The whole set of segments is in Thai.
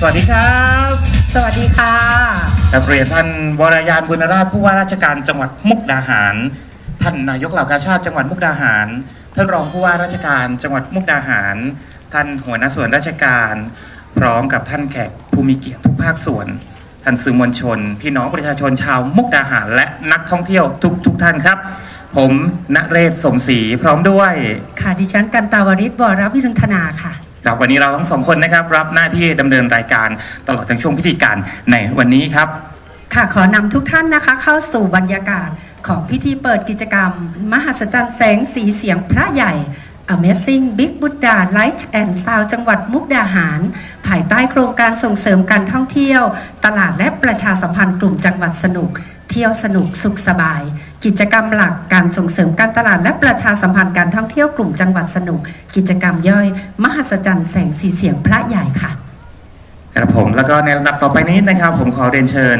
สวัสดีครับ สวัสดีค่ะกับเรียนท่านวรยานบุญราชผู้ว่าราชการจังหวัดมุกดาหาร ท่านนายกเหล่ากาชาติจังหวัดมุกดาหาร ท่านรองผู้ว่าราชการจังหวัดมุกดาหาร ท่านหัวหน้าส่วนราชการ พร้อมกับท่านแขกผู้มีเกียรติทุกภาคส่วน ท่านสื่อมวลชน พี่น้องประชาชนชาวมุกดาหาร และนักท่องเที่ยวทุกทุกๆท่านครับ ผมณเรศสมศรีพร้อมด้วย ค่ะดิฉันกันตาวริศวรวิรุณธนาค่ะ ครับวันนี้เราทั้งสองคนนะครับรับหน้าที่ดำเนินรายการตลอดทั้งช่วงพิธีการในวันนี้ครับ ค่ะขอนำทุกท่านนะคะ เข้าสู่บรรยากาศของพิธีเปิดกิจกรรม มหัศจรรย์แสงสีเสียงพระใหญ่ Amazing Big Buddha Light and Sound จังหวัดมุกดาหาร ภายใต้โครงการส่งเสริมการท่องเที่ยว ตลาดและประชาสัมพันธ์กลุ่มจังหวัดสนุก เที่ยวสนุกสุขสบาย กิจกรรมหลักการส่งเสริมการตลาดและประชาสัมพันธ์การท่องเที่ยวกลุ่มจังหวัดสนุก กิจกรรมย่อย มหัศจรรย์แสงสีเสียงพระใหญ่ค่ะ ครับผมแล้วก็ในลำดับต่อไปนี้นะครับ ผมขอเรียนเชิญ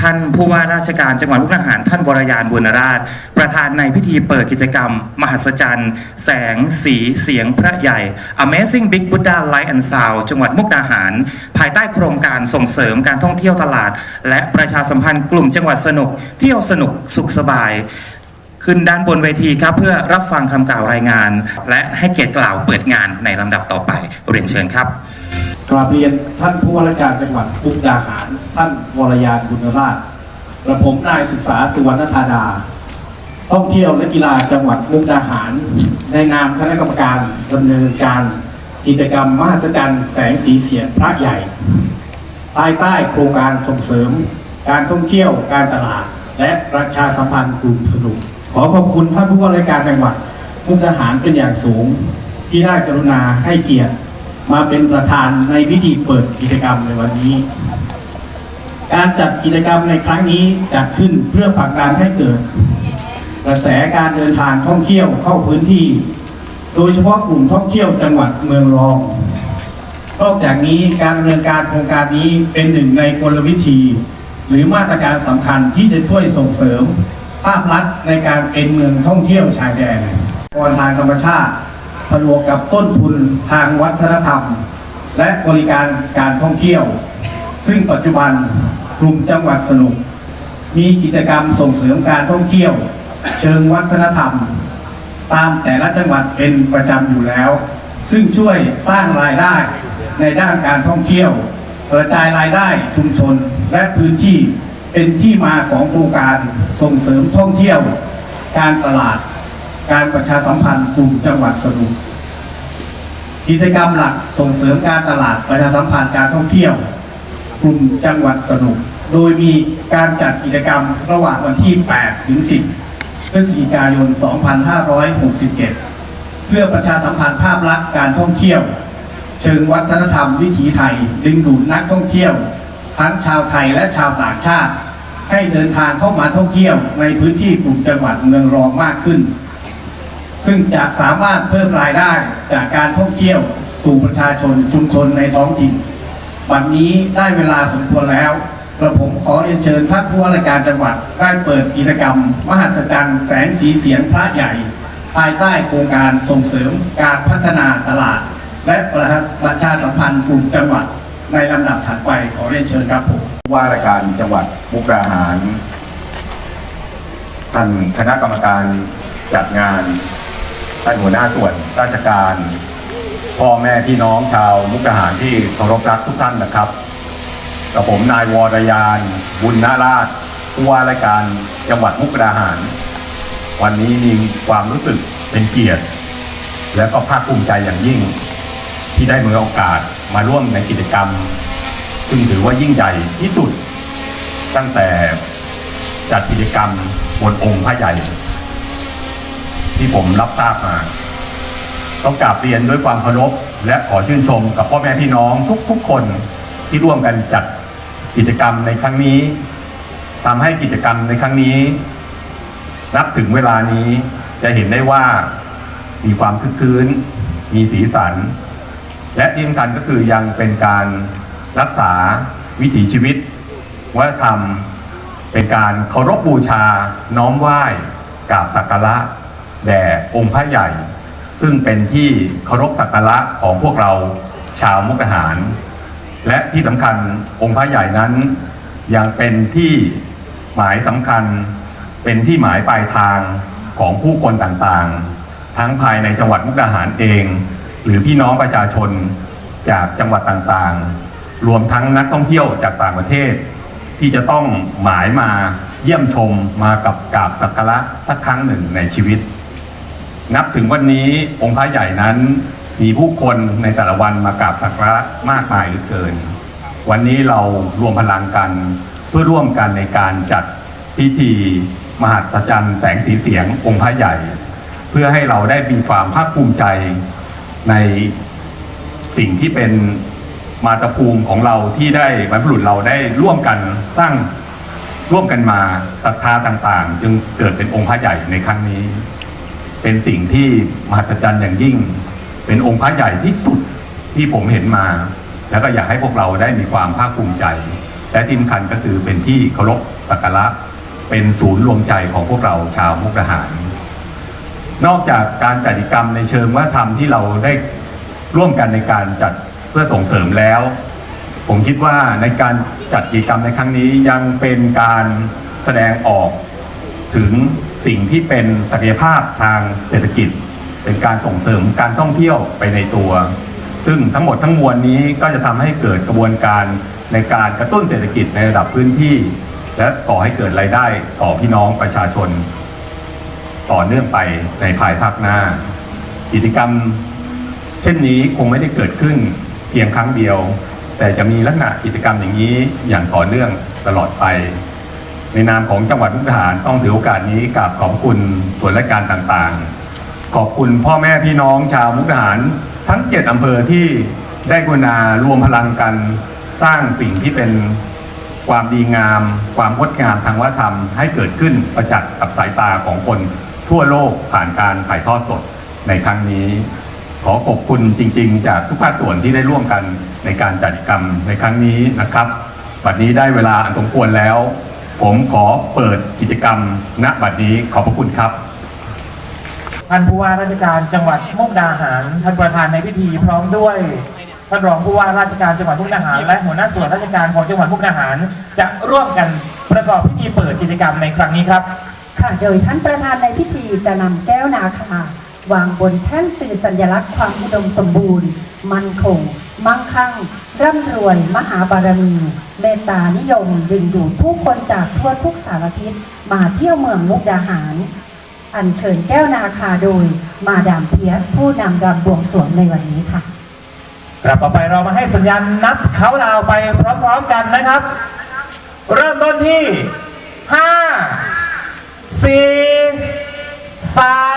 ท่านผู้ว่าราชการจังหวัดมุกดาหาร ท่านวรยานบุญราช ประธานในพิธีเปิดกิจกรรม มหัศจรรย์ แสงสีเสียงพระใหญ่ Amazing Big Buddha Light and Sound จังหวัดมุกดาหาร ภายใต้โครงการส่งเสริมการท่องเที่ยวตลาด และประชาสัมพันธ์กลุ่มจังหวัดสนุก เที่ยวสนุกสุขสบายขึ้นด้านบนเวทีครับเพื่อรับฟังคำกล่าวรายงาน และให้เกียรติกล่าวเปิดงานในลำดับต่อไปเรียนเชิญครับ กราบเรียนท่านผู้ว่าราชการจังหวัดมุกดาหาร ท่านวรยานบุญราชกระผมนายศึกษาสุวรรณธาดา ท่องเที่ยวและกีฬาจังหวัดมุกดาหาร ในนามคณะกรรมการดำเนินการกิจกรรมมหัศจรรย์แสงสีเสียงพระใหญ่ ภายใต้โครงการส่งเสริม การท่องเที่ยวการตลาด และประชาสัมพันธ์กลุ่มสนุก ขอขอบคุณท่านผู้ว่าราชการจังหวัดมุกดาหารเป็นอย่างสูง ที่ได้กรุณาให้เกียรติ มาเป็นประธานในพิธีเปิดกิจกรรมในวันนี้ การจัดกิจกรรมในครั้งนี้จัดขึ้นเพื่อผลักดันให้เกิด กระแสการเดินทางท่องเที่ยวเข้าพื้นที่ โดยเฉพาะกลุ่มท่องเที่ยวจังหวัดเมืองรองนอกจากนี้การดำเนินการโครงการนี้เป็นหนึ่งในกลวิธี หรือมาตรการสำคัญที่จะช่วยส่งเสริม ภาพลักษณ์ในการเป็นเมืองท่องเที่ยวชายแดนกรทางธรรมชาติ ผนวกกับต้นทุนทางวัฒนธรรม และบริการการท่องเที่ยว ซึ่งปัจจุบันกลุ่มจังหวัดสนุก มีกิจกรรมส่งเสริมการท่องเที่ยว เชิงวัฒนธรรม ตามแต่ละจังหวัดเป็นประจำอยู่แล้ว ซึ่งช่วยสร้างรายได้ในด้านการท่องเที่ยวกระจายรายได้ชุมชนและพื้นที่เป็นที่มาของโครงการส่งเสริมท่องเที่ยว การตลาด การประชาสัมพันธ์กลุ่มจังหวัดสนุกกิจกรรมหลักส่งเสริมการตลาดประชาสัมพันธ์การท่องเที่ยว กลุ่มจังหวัดสนุก โดยมีการจัดกิจกรรมระหว่างวันที่ 8 ถึง 10 พฤศจิกายน 2567 เพื่อประชาสัมพันธ์ภาพลักษณ์การท่องเที่ยว เชิงวัฒนธรรมวิถีไทย ดึงดูดนักท่องเที่ยว ทั้งชาวไทยและชาวต่างชาติ ให้เดินทางเข้ามาท่องเที่ยวในพื้นที่กลุ่มจังหวัดเมืองรองมากขึ้น ซึ่งจะสามารถเพิ่มรายได้จากการท่องเที่ยวสู่ประชาชนชุมชนในท้องถิ่นวันนี้ได้เวลาสมควรแล้วกระผมขอเรียนเชิญท่านผู้ว่าราชการจังหวัดได้เปิดกิจกรรม มหัศจรรย์แสงสีเสียงพระใหญ่ ภายใต้โครงการส่งเสริมการพัฒนาตลาด และประชาสัมพันธ์กลุ่มจังหวัด ในลำดับถัดไปขอเรียนเชิญครับผมว่าราชการจังหวัดมุกดาหารท่านคณะกรรมการจัดงาน ท่านหัวหน้าส่วนราชการ พ่อแม่พี่น้องชาวมุกดาหารที่เคารพรักทุกท่านนะครับกับผมนายวรยาน บุญนาราชผู้ว่าราชการจังหวัดมุกดาหาร วันนี้มีความรู้สึกเป็นเกียรติ และก็ภาคภูมิใจอย่างยิ่ง ที่ได้มีโอกาสมาร่วมในกิจกรรม ซึ่งถือว่ายิ่งใหญ่ที่สุด ตั้งแต่จัดกิจกรรมบนองค์พระใหญ่ ที่ผมรับทราบมา ต้องกราบเรียนด้วยความเคารพและขอชื่นชมกับพ่อแม่พี่น้องทุกๆคนที่ร่วมกันจัดกิจกรรมในครั้งนี้ทำให้กิจกรรมในครั้งนี้ นับถึงเวลานี้จะเห็นได้ว่ามีความคึกคืนมีสีสัน และที่สำคัญก็คือยังเป็นการรักษาวิถีชีวิตวัฒนธรรม เป็นการเคารพบูชาน้อมไหว้กราบสักการะ แด่องค์พระใหญ่ ซึ่งเป็นที่เคารพสักการะของพวกเราชาวมุกดาหาร และที่สำคัญองค์พระใหญ่นั้น ยังเป็นที่หมายสำคัญ เป็นที่หมายปลายทางของผู้คนต่างๆ ทั้งภายในจังหวัดมุกดาหารเอง หรือพี่น้องประชาชนจากจังหวัดต่างๆ รวมทั้งนักท่องเที่ยวจากต่างประเทศ ที่จะต้องหมายมาเยี่ยมชมมากับกราบสักการะสักครั้งหนึ่งในชีวิต นับถึงวันนี้องค์พระใหญ่นั้นมีผู้คนในแต่ละวันมากราบสักการะมากมายเหลือเกิน วันนี้เรารวมพลังกันเพื่อร่วมกันในการจัดพิธีมหัศจรรย์แสงสีเสียงองค์พระใหญ่ เพื่อให้เราได้มีความภาคภูมิใจในสิ่งที่เป็นมาตรภูมิของเราที่ได้บรรพบุรุษเราได้ร่วมกันสร้างร่วมกันมาศรัทธาต่างๆ จึงเกิดเป็นองค์พระใหญ่ในครั้งนี้ เป็นสิ่งที่มหัศจรรย์อย่างยิ่ง เป็นองค์พระใหญ่ที่สุดที่ผมเห็นมา แล้วก็อยากให้พวกเราได้มีความภาคภูมิใจ และที่สำคัญก็คือเป็นที่เคารพสักการะเป็นศูนย์รวมใจของพวกเราชาวมุกดาหาร นอกจากการจัดกิจกรรมในเชิงวัฒนธรรมที่เราได้ร่วมกันในการจัดเพื่อส่งเสริมแล้ว ผมคิดว่าในการจัดกิจกรรมในครั้งนี้ยังเป็นการแสดงออกถึง สิ่งที่เป็นศักยภาพทางเศรษฐกิจ เป็นการส่งเสริมการท่องเที่ยวไปในตัว ซึ่งทั้งหมดทั้งมวลนี้ก็จะทำให้เกิดกระบวนการในการกระตุ้นเศรษฐกิจในระดับพื้นที่ และก่อให้เกิดรายได้ต่อพี่น้องประชาชน ต่อเนื่องไปในภายภาคหน้า กิจกรรม เช่นนี้คงไม่ได้เกิดขึ้นเพียงครั้งเดียว แต่จะมีลักษณะกิจกรรมอย่างนี้อย่างต่อเนื่องตลอดไป ในนามของจังหวัดมุกดาหารต้องถือโอกาสนี้กราบขอบคุณส่วนราชการต่างๆ ขอบคุณพ่อแม่พี่น้องชาวมุกดาหารทั้งเจ็ดอำเภอที่ได้กรุณารวมพลังกันสร้างสิ่งที่เป็นความดีงาม ความงดงามทางวัฒนธรรมให้เกิดขึ้นประจักษ์กับสายตาของคนทั่วโลกผ่านการถ่ายทอดสดในครั้งนี้ ขอขอบคุณจริง ๆ จากทุกภาคส่วนที่ได้ร่วมกันในการจัดกิจกรรมในครั้งนี้นะครับบัดนี้ได้เวลาอันสมควรแล้ว ผมขอเปิดกิจกรรมณบัดนี้ขอบพระคุณครับ ท่านผู้ว่าราชการจังหวัดมุกดาหารท่านประธานในพิธีพร้อมด้วยท่านรองผู้ว่าราชการจังหวัดมุกดาหาร และหัวหน้าส่วนราชการของจังหวัดมุกดาหาร จะร่วมกันประกอบพิธีเปิดกิจกรรมในครั้งนี้ครับ ค่ะโดยท่านประธานในพิธีจะนำแก้วนาคาวางบนแท่นสื่อสัญลักษณ์ความอุดมสมบูรณ์ มั่นคง มั่งคั่ง ร่ำรวย มหาบารมี เมตตานิยมดึงดูดผู้คนจากทั่วทุกสารทิศมาเที่ยวเมืองมุกดาหาร อัญเชิญแก้วนาคาโดย มาดามเพียรผู้นำรำบวงสรวงในวันนี้ค่ะ กลับต่อไปเรามาให้สัญญาณนับเขาดาวไปพร้อมๆกันนะครับ เริ่มต้นที่5 4 3